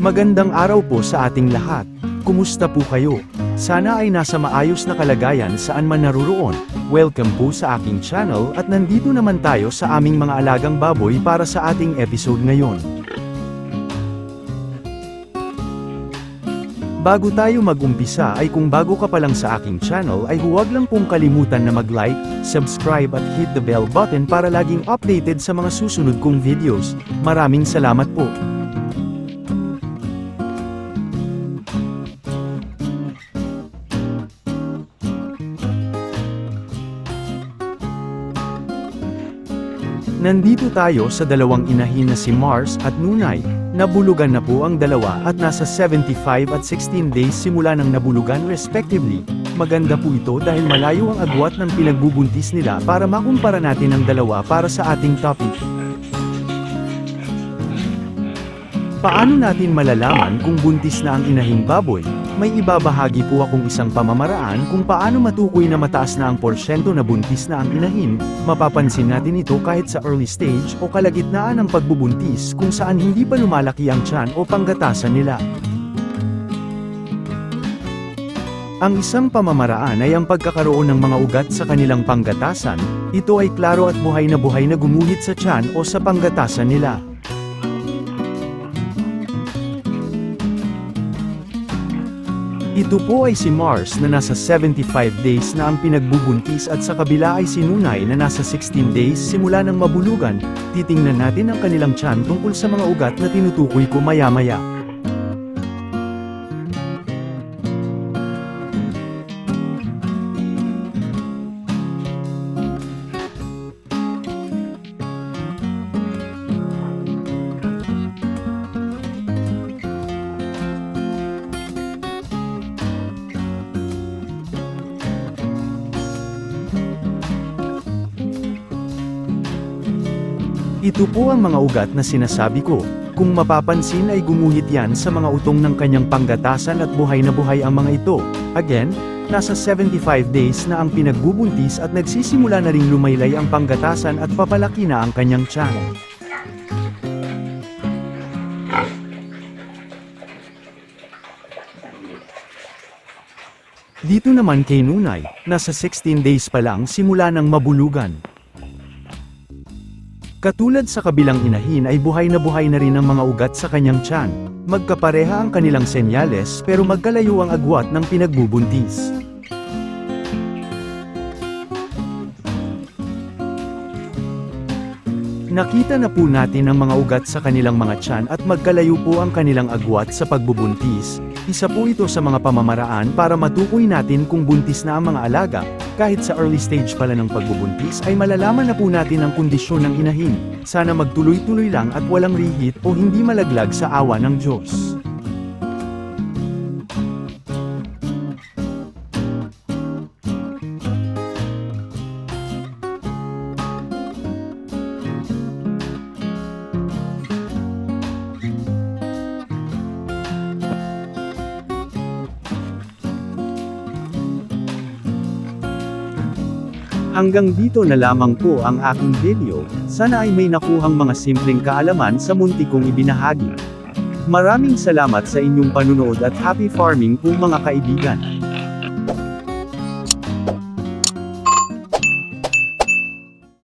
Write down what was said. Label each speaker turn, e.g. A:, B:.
A: Magandang araw po sa ating lahat. Kumusta po kayo? Sana ay nasa maayos na kalagayan saan man naruroon. Welcome po sa aking channel at nandito naman tayo sa aming mga alagang baboy para sa ating episode ngayon. Bago tayo mag-umpisa ay kung bago ka pa lang sa aking channel ay huwag lang pong kalimutan na mag-like, subscribe at hit the bell button para laging updated sa mga susunod kong videos. Maraming salamat po. Nandito tayo sa dalawang inahin na si Mars at Nunay. Nabulugan na po ang dalawa at nasa 75 at 16 days simula ng nabulugan respectively. Maganda po ito dahil malayo ang agwat ng pinagbubuntis nila para makumpara natin ang dalawa para sa ating topic. Paano natin malalaman kung buntis na ang inahing baboy? May ibabahagi po akong isang pamamaraan kung paano matukoy na mataas na ang porsyento na buntis na ang inahin. Mapapansin natin ito kahit sa early stage o kalagitnaan ng pagbubuntis kung saan hindi pa lumalaki ang tiyan o panggatasan nila. Ang isang pamamaraan ay ang pagkakaroon ng mga ugat sa kanilang panggatasan, ito ay klaro at buhay na buhay na gumuhit sa tiyan o sa panggatasan nila. Ito po ay si Mars na nasa 75 days na ang pinagbubuntis at sa kabila ay si Nunay na nasa 16 days simula ng mabulugan. Titingnan natin ang kanilang tiyan tungkol sa mga ugat na tinutukoy ko maya-maya. Ito po ang mga ugat na sinasabi ko. Kung mapapansin ay gumuhit yan sa mga utong ng kanyang panggatasan at buhay na buhay ang mga ito. Again, nasa 75 days na ang pinagbubuntis at nagsisimula na ring lumaylay ang panggatasan at papalaki na ang kanyang tiyan. Dito naman kay Nunay, nasa 16 days pa lang simula ng mabulugan. Katulad sa kabilang inahin ay buhay na buhay na rin ang mga ugat sa kanyang tiyan. Magkapareha ang kanilang senyales pero magkalayo ang agwat ng pinagbubuntis. Nakita na po natin ang mga ugat sa kanilang mga tiyan at magkalayo po ang kanilang agwat sa pagbubuntis. Isa po ito sa mga pamamaraan para matukoy natin kung buntis na ang mga alaga. Kahit sa early stage pala ng pagbubuntis ay malalaman na po natin ang kondisyon ng inahin. Sana magtuloy-tuloy lang at walang rihit o hindi malaglag sa awa ng Diyos. Hanggang dito na lamang po ang aking video, sana ay may nakuhang mga simpleng kaalaman sa munti kong ibinahagi. Maraming salamat sa inyong panunood at happy farming po mga kaibigan.